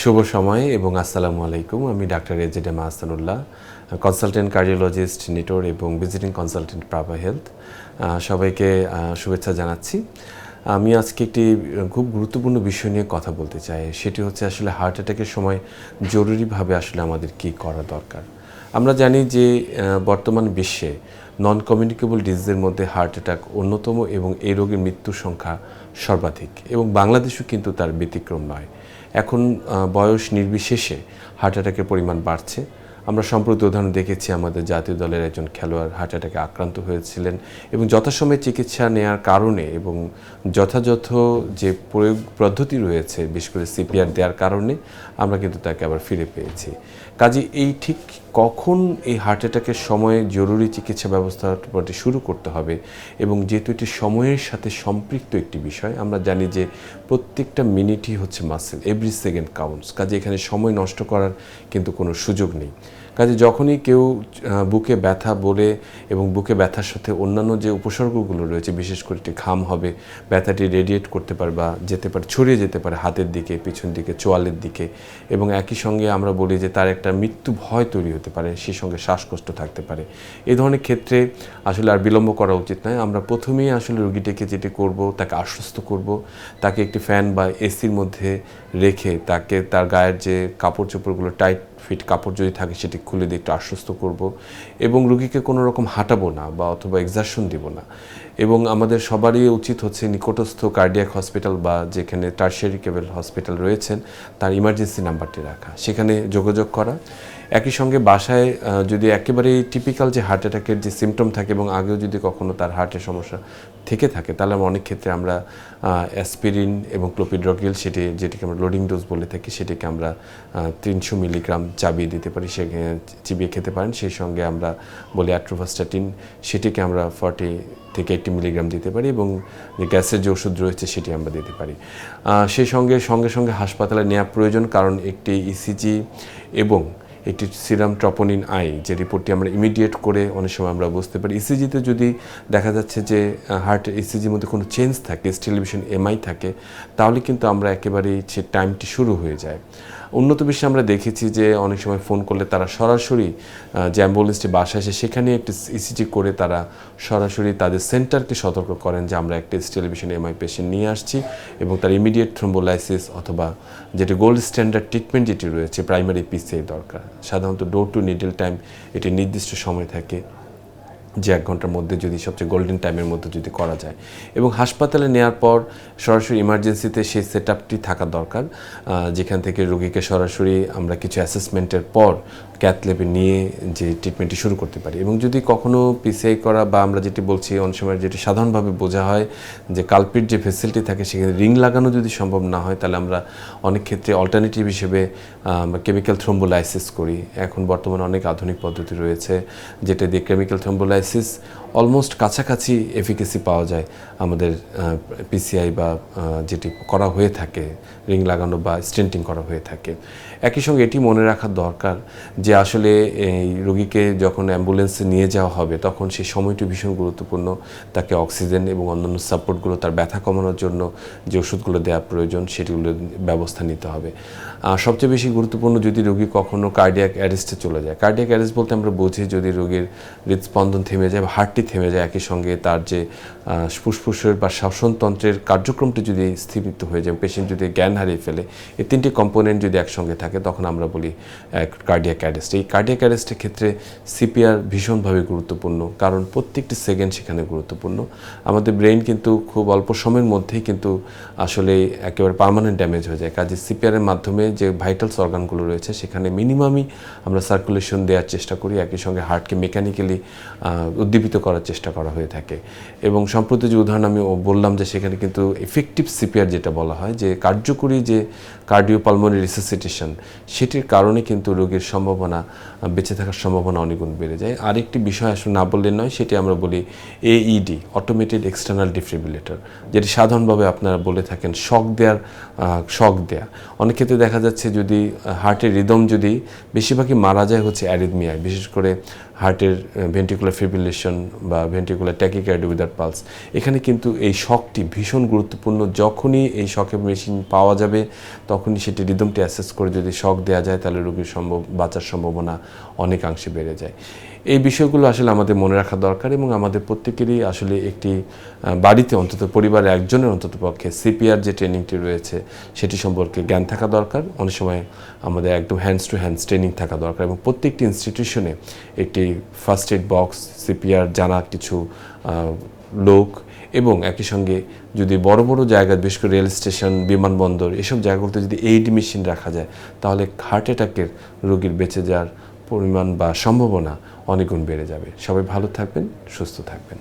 শুভ সময় এবং আসসালামু আলাইকুম। আমি doctor A Z M Ahsanullah consultant cardiologist, NITOR এবং ভিজিটিং কনসালটেন্ট প্রাভা হেলথ। সবাইকে শুভেচ্ছা জানাচ্ছি। আমি আজকে একটি খুব গুরুত্বপূর্ণ বিষয় নিয়ে কথা বলতে চাই। সেটি হচ্ছে আসলে হার্ট অ্যাটাকের সময় জরুরিভাবে আসলে আমাদের কী করা দরকার? আমরা জানি যে বর্তমান বিশ্বে নন কমিউনিকেবল ডিজিজের মধ্যে হার্ট অ্যাটাক অন্যতম এবং এই রোগের মৃত্যুর সংখ্যা সর্বাধিক এবং বাংলাদেশও কিন্তু তার ব্যতিক্রম নয়। এখন বয়স নির্বিশেষে হার্ট অ্যাটাকের পরিমাণ বাড়ছে। আমরা সম্প্রতি উদাহরণ দেখেছি, আমাদের জাতীয় দলের একজন খেলোয়াড় হার্ট অ্যাটাকে আক্রান্ত হয়েছিলেন এবং যথাসময়ে চিকিৎসা নেওয়ার কারণে এবং যথাযথ যে প্রয়োগ পদ্ধতি রয়েছে, বিশেষ করে সিপিআর দেওয়ার কারণে, আমরা কিন্তু তাকে আবার ফিরে পেয়েছি। কাজে এই ঠিক কখন এই হার্ট অ্যাটাকের সময়ে জরুরি চিকিৎসা ব্যবস্থাটি শুরু করতে হবে? এবং যেহেতু এটি সময়ের সাথে সম্পৃক্ত একটি বিষয়, আমরা জানি যে প্রত্যেকটা মিনিটই হচ্ছে মাসেল এভরি সেকেন্ড কাউন্টস কাজে এখানে সময় নষ্ট করার কিন্তু কোনো সুযোগ নেই। কাজে যখনই কেউ বুকে ব্যথা বলে এবং বুকে ব্যথার সাথে অন্যান্য যে উপসর্গগুলো রয়েছে, বিশেষ করে একটি ঘাম হবে, ব্যথাটি রেডিয়েট করতে পারে বা যেতে পারে, ছড়িয়ে যেতে পারে হাতের দিকে, পিছন দিকে, চোয়ালের দিকে এবং একই সঙ্গে আমরা বলি যে তার একটা মৃত্যু ভয় তৈরি হতে পারে সেই সঙ্গে শ্বাসকষ্ট থাকতে পারে। এ ধরনের ক্ষেত্রে আসলে আর বিলম্ব করা উচিত নয়। আমরা প্রথমেই আসলে রুগীটিকে যেটি করব, তাকে আশ্বস্ত করব, তাকে একটি ফ্যান বা এসির মধ্যে রেখে তাকে তার গায়ের যে কাপড় চোপড়গুলো টাইট ফিট কাপড় যদি থাকে সেটি খুলে দিয়ে একটু আশ্বস্ত করব এবং রুগীকে কোনো রকম হাঁটাবো না বা অথবা এক্সারশন দিব না। এবং আমাদের সবারই উচিত হচ্ছে নিকটস্থ কার্ডিয়াক হসপিটাল বা যেখানে টার্সিয়ারি কেবল হসপিটাল রয়েছেন, তার ইমার্জেন্সি নাম্বারটি রাখা। সেখানে যোগাযোগ করা একই সঙ্গে বাসায় যদি একেবারেই টিপিক্যাল যে হার্ট অ্যাটাকের যে সিমটম থাকে এবং আগেও যদি কখনো তার হার্টের সমস্যা থেকে থাকে, তাহলে আমরা অনেক ক্ষেত্রে আমরা অ্যাসপিরিন এবং ক্লোপিড্রগিল সেটি, যেটিকে আমরা লোডিং ডোজ বলে থাকি, সেটিকে আমরা তিনশো মিলিগ্রাম চাবিয়ে দিতে পারি, সে, চিবিয়ে খেতে পারেন। সেই সঙ্গে আমরা বলি অ্যাট্রোভাস্টাটিন সেটিকে আমরা ফর্টি থেকে এইটটি মিলিগ্রাম দিতে পারি এবং যে গ্যাসের যে ওষুধ রয়েছে, সেটি আমরা দিতে পারি। সেই সঙ্গে সঙ্গে সঙ্গে হাসপাতালে নেওয়া প্রয়োজন, কারণ একটি ইসিজি এবং একটি সিরাম ট্রপোনিন আই, যে রিপোর্টটি আমরা ইমিডিয়েট করে অনেক সময় আমরা বুঝতে পারি। ইসিজিতে যদি দেখা যাচ্ছে যে হার্ট ইসিজির মধ্যে কোনো চেঞ্জ থাকে স্টেলিভিশন এমআই থাকে, তাহলে কিন্তু আমরা একেবারেই সে টাইমটি শুরু হয়ে যায়। উন্নত বিশ্বে আমরা দেখেছি যে, অনেক সময় ফোন করলে তারা সরাসরি যে অ্যাম্বুলেন্সটি বাসা আসে সেখানে একটি ইসিজি করে তারা সরাসরি তাদের সেন্টারকে সতর্ক করেন যে, আমরা একটি স্টেলিভিশন এমআই পেশেন্ট নিয়ে আসছি এবং তার ইমিডিয়েট থ্রোম্বোলাইসিস অথবা যেটি গোল্ড স্ট্যান্ডার্ড ট্রিটমেন্ট যেটি রয়েছে প্রাইমারি পিসিআই দরকার। সাধারণত ডোর টু নিডল টাইম এটি নির্দিষ্ট সময় থাকে। যে এক ঘণ্টার মধ্যে যদি সবচেয়ে গোল্ডেন টাইমের মধ্যে যদি করা যায়। এবং হাসপাতালে নেওয়ার পর সরাসরি ইমার্জেন্সিতে সেই সেট আপটি থাকা দরকার। যেখান থেকে রোগীকে সরাসরি আমরা কিছু অ্যাসেসমেন্টের পর ক্যাথলেবে নিয়ে যে ট্রিটমেন্টটি শুরু করতে পারি। এবং যদি কখনো পিসিআই করা বা আমরা যেটি বলছি, অনেক সময় যেটি সাধারণভাবে বোঝা হয় যে কালপিট যে ফেসিলিটি থাকে, সেখানে রিং লাগানো যদি সম্ভব না হয়, তাহলে আমরা অনেক ক্ষেত্রে অল্টারনেটিভ হিসেবে কেমিক্যাল থ্রোম্বোলাইসিস করি। এখন বর্তমানে অনেক আধুনিক পদ্ধতি রয়েছে, যেটা দিয়ে কেমিক্যাল থ্রোম্বোলাইসিস অলমোস্ট কাছাকাছি এফিকেসি পাওয়া যায় আমাদের পিসিআই বা যেটি করা হয়ে থাকে, রিং লাগানো বা স্টেন্টিং করা হয়ে থাকে। একই সঙ্গে এটি মনে রাখা দরকার যে আসলে এই রোগীকে যখন অ্যাম্বুলেন্সে নিয়ে যাওয়া হবে, তখন সেই সময়টি ভীষণ গুরুত্বপূর্ণ। তাকে অক্সিজেন এবং অন্যান্য সাপোর্টগুলো তার ব্যথা কমানোর জন্য যে ওষুধগুলো দেওয়া প্রয়োজন সেটিগুলো ব্যবস্থা নিতে হবে। সবচেয়ে বেশি গুরুত্বপূর্ণ, যদি রোগী কখনো কার্ডিয়াক অ্যারেস্টে চলে যায়। কার্ডিয়াক অ্যারেস্ট বলতে আমরা বুঝি যদি রোগীর হৃদস্পন্দন থেমে যায় বা হার্টটি থেমে যায়, একই সঙ্গে তার যে ফুসফুসের বা শ্বাসনতন্ত্রের কার্যক্রমটি যদি স্থিমিত হয়ে যায় পেশেন্ট যদি জ্ঞান হারিয়ে ফেলে, এই তিনটি কম্পোনেন্ট যদি একসঙ্গে থাকে, তখন আমরা বলি কার্ডিয়াক অ্যারেস্ট এই কার্ডিয়াক অ্যারেস্টের ক্ষেত্রে সিপিআর ভীষণভাবে গুরুত্বপূর্ণ, কারণ প্রত্যেকটি সেকেন্ড সেখানে গুরুত্বপূর্ণ। আমাদের ব্রেন কিন্তু খুব অল্প সময়ের মধ্যেই কিন্তু আসলে একেবারে পার্মানেন্ট ড্যামেজ হয়ে যায়। কাজে সিপিআরের মাধ্যমে যে ভাইটালস অর্গানগুলো রয়েছে, সেখানে মিনিমামই আমরা সার্কুলেশন দেওয়ার চেষ্টা করি। একই সঙ্গে হার্টকে মেকানিক্যালি উদ্দীপিত করার চেষ্টা করা হয়ে থাকে। এবং সম্প্রতি যে উদাহরণ আমি বললাম যে সেখানে কিন্তু এফেক্টিভ সিপিআর যেটা বলা হয়, যে কার্যকরী যে কার্ডিওপালমোনারি রিসাসিটেশন সেটির কারণে কিন্তু রোগীর সম্ভাবনা, বেঁচে থাকার সম্ভাবনা অনেকগুণ বেড়ে যায়। আরেকটি বিষয় আসলে না বললে নয়, সেটি আমরা বলি এইডি অটোমেটেড এক্সটার্নাল ডিফিব্রিলেটর যেটি সাধারণভাবে আপনারা বলে থাকেন শক দেওয়ার শক দেয়া। অনেক ক্ষেত্রে দেখা যাচ্ছে যদি হার্টের রিদম যদি বেশিরভাগই মারা যায় হচ্ছে অ্যারিদমিয়ায় বিশেষ করে হার্টের ভেন্টিকুলার ফিব্রিলেশন বা ভেন্টিকুলার ট্যাকিকার্ডি উইদার পালস এখানে কিন্তু এই শখটি ভীষণ গুরুত্বপূর্ণ। যখনই এই শখের মেশিন পাওয়া যাবে, তখনই সেটি রিদমটি অ্যাসেস করে যদি শখ দেওয়া যায়, তাহলে রোগীর সম্ভব, বাঁচার সম্ভাবনা অনেকাংশে বেড়ে যায়। এই বিষয়গুলো আসলে আমাদের মনে রাখা দরকার এবং আমাদের প্রত্যেকেরই আসলে একটি বাড়িতে অন্তত পরিবারের একজনের অন্তত পক্ষে সিপিআর যে ট্রেনিংটি রয়েছে, সেটি সম্পর্কে জ্ঞান থাকা দরকার। অনেক সময় আমাদের একদম হ্যান্ডস টু হ্যান্ডস ট্রেনিং থাকা দরকার এবং প্রত্যেকটি ইনস্টিটিউশনে একটি ফার্স্ট এড বক্স সিপিআর জানা কিছু লোক এবং একই সঙ্গে যদি বড় বড় জায়গা, বিশেষ করে রেল স্টেশন, বিমানবন্দর, এসব জায়গাগুলোতে যদি এইড মেশিন রাখা যায়, তাহলে হার্ট অ্যাটাকের রোগীর বেঁচে যাওয়ার পরিমাণ বা সম্ভাবনা অনেকগুণ বেড়ে যাবে। সবাই ভালো থাকবেন সুস্থ থাকবেন।